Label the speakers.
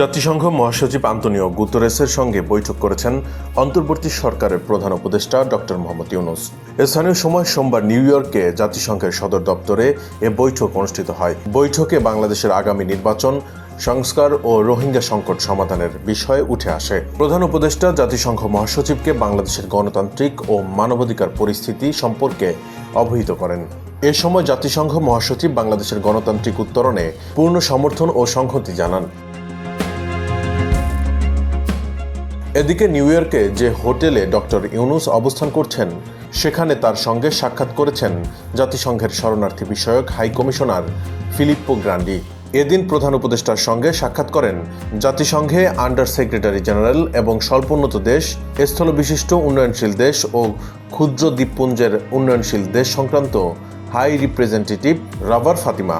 Speaker 1: জাতিসংঘ মহাসচিব আন্তনিও গুতরেসের সঙ্গে বৈঠক করেছেন অন্তর্বর্তী সরকারের প্রধান উপদেষ্টা ডক্টর মোহাম্মদ ইউনুস। স্থানীয় সময় সোমবার নিউ ইয়র্কে জাতিসংঘের সদর দপ্তরে এ বৈঠক অনুষ্ঠিত হয়। বৈঠকে বাংলাদেশের আগামী নির্বাচন, সংস্কার ও রোহিঙ্গা সংকট সমাধানের বিষয়ে উঠে আসে। প্রধান উপদেষ্টা জাতিসংঘ মহাসচিবকে বাংলাদেশের গণতান্ত্রিক ও মানবাধিকার পরিস্থিতি সম্পর্কে অবহিত করেন। এ সময় জাতিসংঘ মহাসচিব বাংলাদেশের গণতান্ত্রিক উত্তরণে পূর্ণ সমর্থন ও সংহতি জানান। এদিকে নিউ ইয়র্কে যে হোটেলে ডক্টর ইউনুস অবস্থান করছেন, সেখানে তার সঙ্গে সাক্ষাৎ করেছেন জাতিসংঘের শরণার্থী বিষয়ক হাই কমিশনার ফিলিপ্পো গ্রান্ডি। এদিন প্রধান উপদেষ্টার সঙ্গে সাক্ষাৎ করেন জাতিসংঘে আন্ডার সেক্রেটারি জেনারেল এবং স্বল্পোন্নত দেশ, স্থলবিশিষ্ট উন্নয়নশীল দেশ ও ক্ষুদ্র দ্বীপপুঞ্জের উন্নয়নশীল দেশ সংক্রান্ত হাই রিপ্রেজেন্টেটিভ রাবার ফাতিমা।